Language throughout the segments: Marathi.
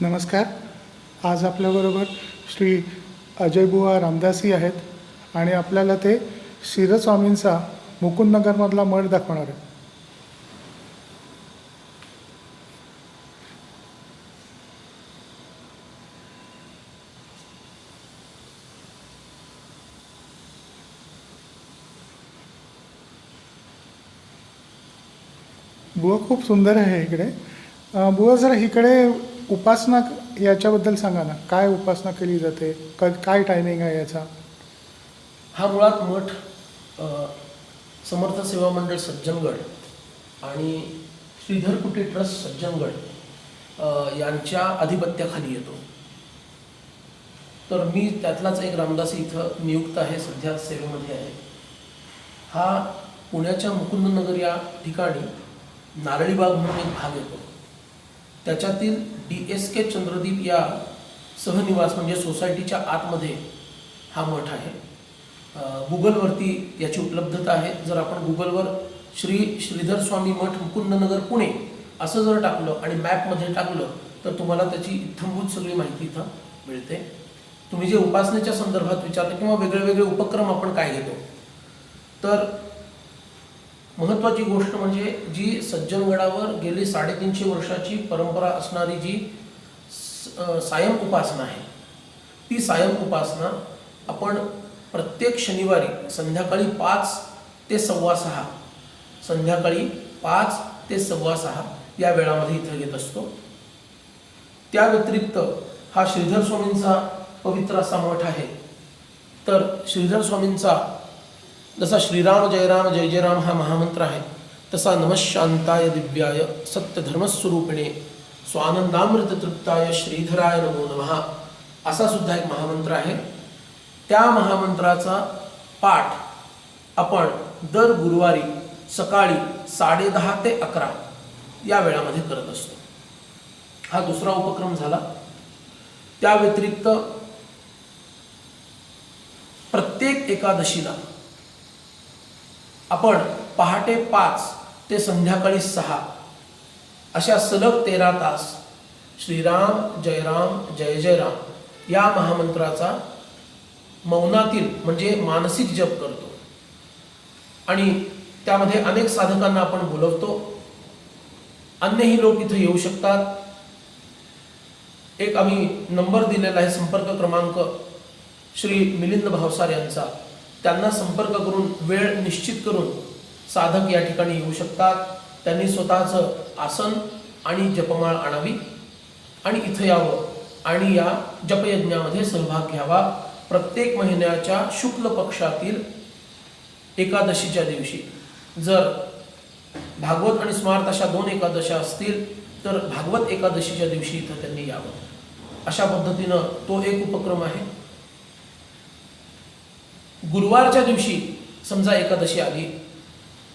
नमस्कार. आज आपल्याबरोबर श्री अजयबुवा रामदासी आहेत आणि आपल्याला ते शिरस्वामींचा मुकुंदनगरमधला मठ दाखवणार आहे बुवा खूप सुंदर आहे इकडे. बुवा जरा इकडे उपासना याच्याबद्दल सांगा ना. काय उपासना केली जाते? क काय टायमिंग आहे याचा? हा मुळात मठ समर्थ सेवा मंडळ सज्जनगड आणि श्रीधर कुटी ट्रस्ट सज्जनगड यांच्या आधिपत्याखाली येतो. तर मी त्यातलाच एक रामदासी इथं नियुक्त आहे सध्या सेवेमध्ये आहे. हा पुण्याच्या मुकुंदनगर या ठिकाणी नारळीबाग म्हणून एक भाग येतो. त्याच्यातील डी एस के चंद्रदीप या सहनिवास म्हणजे सोसायटीच्या आतमध्ये हा मठ आहे. गुगलवरती याची उपलब्धता आहे. जर आपण गुगलवर श्री श्रीधर स्वामी मठ मुकुंदनगर पुणे असं जर टाकलं आणि मॅपमध्ये टाकलं तर तुम्हाला त्याची इथंभूत सगळी माहिती इथं मिळते. तुम्ही जे उपासनेच्या संदर्भात विचारता किंवा वेगळे वेगळे उपक्रम आपण काय घेतो तर महत्त्वाची गोष्ट म्हणजे जी सज्जनगडावर गेली साडेतीनशे वर्षाची परंपरा असणारी जी सायम उपासना आहे. ती सायम उपासना आपण प्रत्येक शनिवारी संध्याकाळी पाच ते सव्वा सहा संध्याकाळी पाच ते सव्वा सहा या वेळामध्ये इथं घेत असतो. त्या व्यतिरिक्त हा श्रीधर स्वामींचा पवित्र असा मठ आहे. तर श्रीधर स्वामींचा जसा श्रीराम जयराम जय जयराम हा महामंत्र आहे तसा नमशांताय दिव्याय सत्यधर्मस्वरूपिणे स्वानंदामृत तृप्ताय श्रीधराय नमो नमहा असा सुद्धा एक महामंत्र आहे. त्या महामंत्राचा पाठ आपण दर गुरुवारी सकाळी साडेदहा ते अकरा या वेळामध्ये करत असतो. हा दुसरा उपक्रम झाला. त्या व्यतिरिक्त प्रत्येक एकादशीला आपण पहाटे पाच ते संध्याकाळी सहा अशा सलग तेरा तास श्रीराम जयराम जय जयराम या महामंत्राचा मौनातील म्हणजे मानसिक जप करतो. आणि त्यामध्ये अनेक साधकांना आपण बोलवतो. अन्यही लोक इथं येऊ शकतात. एक आम्ही नंबर दिलेला आहे संपर्क क्रमांक श्री मिलिंद भावसार यांचा. त्यांना संपर्क करून वेळ निश्चित करून साधक या ठिकाणी येऊ शकतात. त्यांनी स्वतःचं आसन आणि जपमाळ आणावी आणि इथं यावं आणि या जपयज्ञामध्ये सहभाग घ्यावा. प्रत्येक महिन्याच्या शुक्ल पक्षातील एकादशीच्या दिवशी जर भागवत आणि स्मार्त अशा दोन एकादशा असतील तर भागवत एकादशीच्या दिवशी इथं त्यांनी यावं. अशा पद्धतीनं तो एक उपक्रम आहे. गुरुवारच्या दिवशी समजा एकादशी आली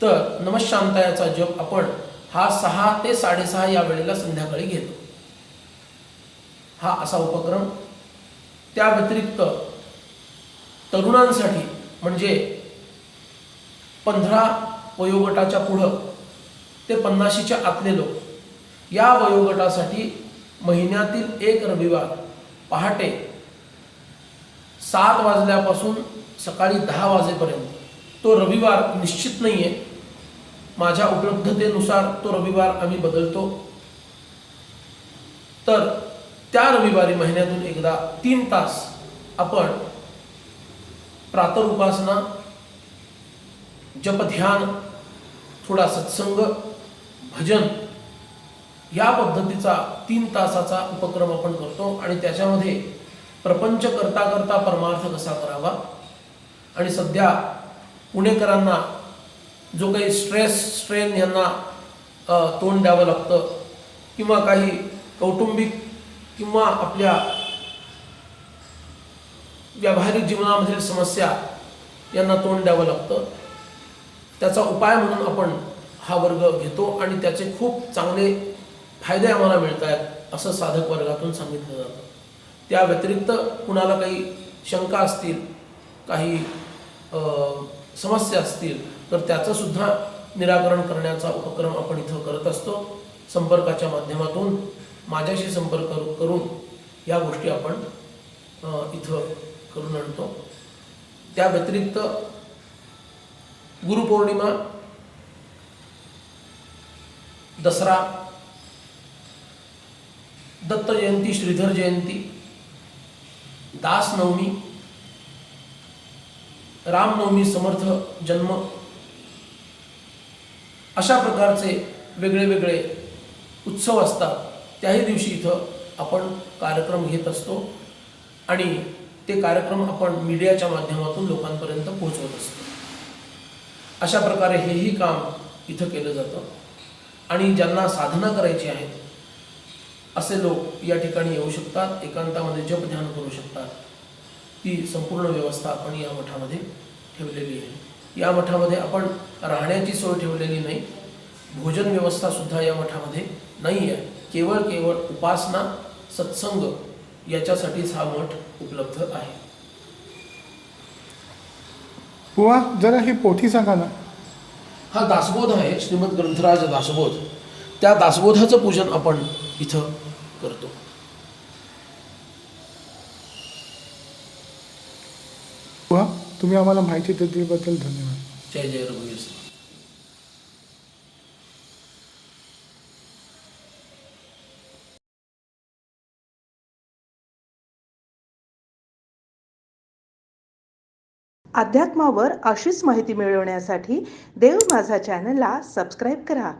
तर नमशांतायाचा जप आपण हा सहा ते साडेसहा या वेळेला संध्याकाळी घेतो. हा असा उपक्रम त्या व्यतिरिक्त तरुणांसाठी म्हणजे पंधरा वयोगटाच्या पुढं ते पन्नाशीच्या आतले लोक या वयोगटासाठी महिन्यातील एक रविवार पहाटे सात वाजल्यापासून सकाळी दहा वाजेपर्यंत. तो रविवार निश्चित नाही आहे माझ्या उपलब्धतेनुसार तो रविवार आम्ही बदलतो. तर त्या रविवारी महिन्यातून एकदा तीन तास आपण प्रातर उपासना जपध्यान थोडा सत्संग भजन या पद्धतीचा तीन तासाचा उपक्रम आपण करतो आणि त्याच्यामध्ये प्रपंच करता करता परमार्थ कसा करावा? आणि सध्या पुणेकरांना जो काही स्ट्रेस स्ट्रेन यांना तोंड द्यावं लागतं किंवा काही कौटुंबिक किंवा आपल्या व्यावहारिक जीवनामधील समस्या यांना तोंड द्यावं लागतं त्याचा उपाय म्हणून आपण हा वर्ग घेतो आणि त्याचे खूप चांगले फायदे आम्हाला मिळत आहेत असं साधक वर्गातून सांगितलं जातं. त्या व्यतिरिक्त कुणाला काही शंका असतील काही समस्या असतील तर त्याचंसुद्धा निराकरण करण्याचा उपक्रम आपण इथं करत असतो. संपर्काच्या माध्यमातून माझ्याशी संपर्क करून या गोष्टी आपण इथं करून आणतो. त्या व्यतिरिक्त गुरुपौर्णिमा दसरा दत्त जयंती श्रीधर जयंती दासनवमी रामनवमी समर्थ जन्म अशा प्रकारचे वेगळे वेगळे उत्सव असतात. त्याही दिवशी इथं आपण कार्यक्रम घेत असतो आणि ते कार्यक्रम आपण मीडियाच्या माध्यमातून लोकांपर्यंत पोहोचवत असतो. अशा प्रकारे हेही काम इथं केलं जातं. आणि ज्यांना साधना करायची आहेत असे लोक या ठिकाणी येऊ शकतात एकांतामध्ये जप ध्यान करू शकतात. ती संपूर्ण व्यवस्था आपण या मठामध्ये ठेवलेली आहे. या मठामध्ये आपण राहण्याची सोय ठेवलेली नाही भोजन व्यवस्था सुद्धा या मठामध्ये नाही आहे. केवळ केवळ उपासना सत्संग याच्यासाठीच हा मठ उपलब्ध आहे. बुवा जरा ही पोथी सांगा ना. हा दासबोध आहे श्रीमद ग्रंथराज दासबोध. त्या दासबोधाचं पूजन आपण इथं करतो. तुम्ही आम्हाला माहिती दिल्याबद्दल धन्यवाद. जय जय रघुवीर सिंग. अध्यात्मावर अशीच माहिती मिळवण्यासाठी देव माझा चॅनलला सबस्क्राईब करा.